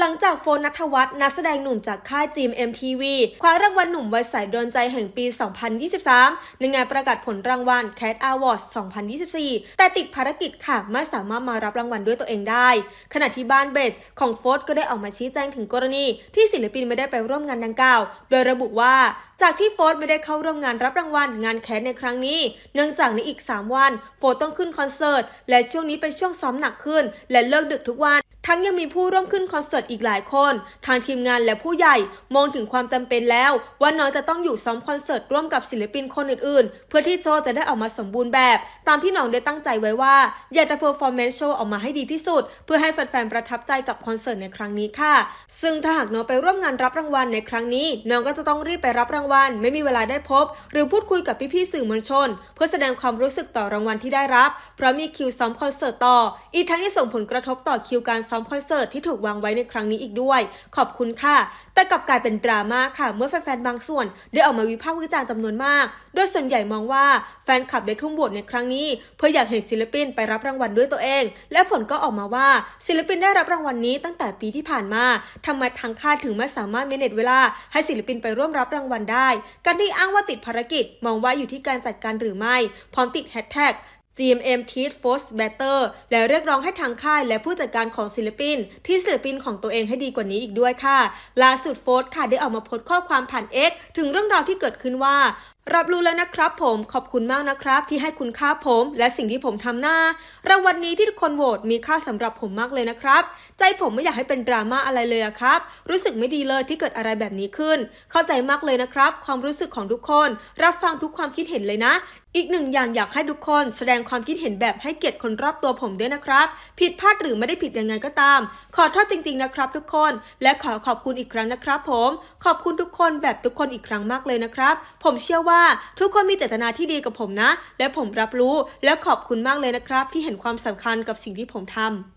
หลังจากโฟนนัทวัฒน์นักแสดงหนุ่มจากค่ายจีม MTV คว้ารางวัลหนุ่มวัยใสโดนใจแห่งปี 2023 ในงานประกาศผลรางวัล Cat Awards 2024 แต่ติดภารกิจค่ะ ไม่สามารถมารับรางวัลด้วยตัวเองได้ ขณะที่บ้านเบสของโฟร์ก็ได้ออกมาชี้แจงถึงกรณี ที่ศิลปินไม่ได้ไปร่วมงานดังกล่าว โดยระบุว่าจากที่โฟร์ไม่ได้เข้าร่วมงานรับรางวัลงานแคสในครั้งนี้ เนื่องจากในอีก 3 วัน โฟร์ต้องขึ้นคอนเสิร์ต และช่วงนี้เป็นช่วงซ้อมหนักขึ้น และเลิกดึกทุกวัน ทั้งยังมีผู้ร่วมขึ้นคอนเสิร์ตอีกหลายคน ทางทีมงานและผู้ใหญ่มองถึงความจำเป็นแล้ว ว่าน้องจะต้องอยู่ซ้อมคอนเสิร์ตร่วมกับศิลปินคนอื่นๆ เพื่อที่โจจะได้ออกมาสมบูรณ์แบบ ตามที่น้องได้ตั้งใจไว้ว่า อยากจะเพอร์ฟอร์แมนซ์โชว์ออกมาให้ดีที่สุด เพื่อให้แฟนๆประทับใจกับคอนเสิร์ตในครั้งนี้ค่ะ ซึ่งถ้าหากน้องไปร่วมงานรับรางวัลในครั้งนี้น้องก็จะต้องรีบไปรับรางวัล ไม่มีเวลาได้พบ หรือพูดคุยกับพี่ๆสื่อมวลชน เพื่อแสดงความรู้สึกต่อรางวัลที่ได้รับ เพราะมีคิวซ้อมคอนเสิร์ตต่อ อีกทั้งยังส่งผลกระทบต่อคิวการซ้อมคอนเสิร์ตที่ถูกวางไว้ในครั้งนี้อีกด้วย ขอบคุณค่ะ แต่กลับกลายเป็นดราม่าค่ะ เมื่อแฟนๆบางส่วน ได้ออกมาวิพากษ์วิจารณ์จำนวนมาก โดยส่วนใหญ่มองว่าแฟนคลับได้ทุ่มบทในครั้งนี้ เพื่ออยากเห็นศิลปินไปรับรางวัลด้วยตัวเอง และผลก็ออกมาว่าศิลปินได้รับรางวัลนี้ตั้งแต่ปีที่ผ่านมาทำไมทางค่ายถึงไม่สามารถเมเนจเวลาให้ศิลปินไปร่วมรับรางวัลได้การที่อ้างว่าติดภารกิจมองว่าอยู่ที่การจัดการหรือไม่ พร้อมติดแฮชแท็ก GMM Teach Force Better และเรียกร้องให้ทางค่ายและผู้จัดการของศิลปิน ที่ศิลปินของตัวเองให้ดีกว่านี้อีกด้วยค่ะ ล่าสุดโฟร์ค่ะได้ออกมาโพสต์ข้อความผ่าน X ถึงเรื่องราวที่เกิดขึ้นว่า รับรู้แล้วนะครับผมขอบคุณมากนะครับ ที่ให้คุณค่าผม และสิ่งที่ผมทำหน้ารางวัลนี้ที่ทุกคนโหวตมีค่าสำหรับผมมากเลยนะครับ ใจผมไม่อยากให้เป็นดราม่าอะไรเลยอะครับ รู้สึกไม่ดีเลยที่เกิดอะไรแบบนี้ขึ้น เข้าใจมากเลยนะครับ ความรู้สึกของทุกคน รับฟังทุกความคิดเห็นเลยนะ อีกหนึ่งอย่างอยากให้ทุกคน แสดงความคิดเห็นแบบให้เกียรติคนรอบตัวผมด้วยนะครับ ผิดพลาดหรือไม่ได้ผิดยังไงก็ตาม ขอโทษจริง ๆนะครับ ทุกคน และขอขอบคุณอีกครั้งนะครับ ผม ขอบคุณทุกคนแบบทุกคนอีกครั้งมากเลยนะครับ ผมเชื่อว่าว่าทุกคนมีเจตนาที่ดีกับผมนะ และผมรับรู้และขอบคุณมากเลยนะครับ ที่เห็นความสำคัญกับสิ่งที่ผมทำ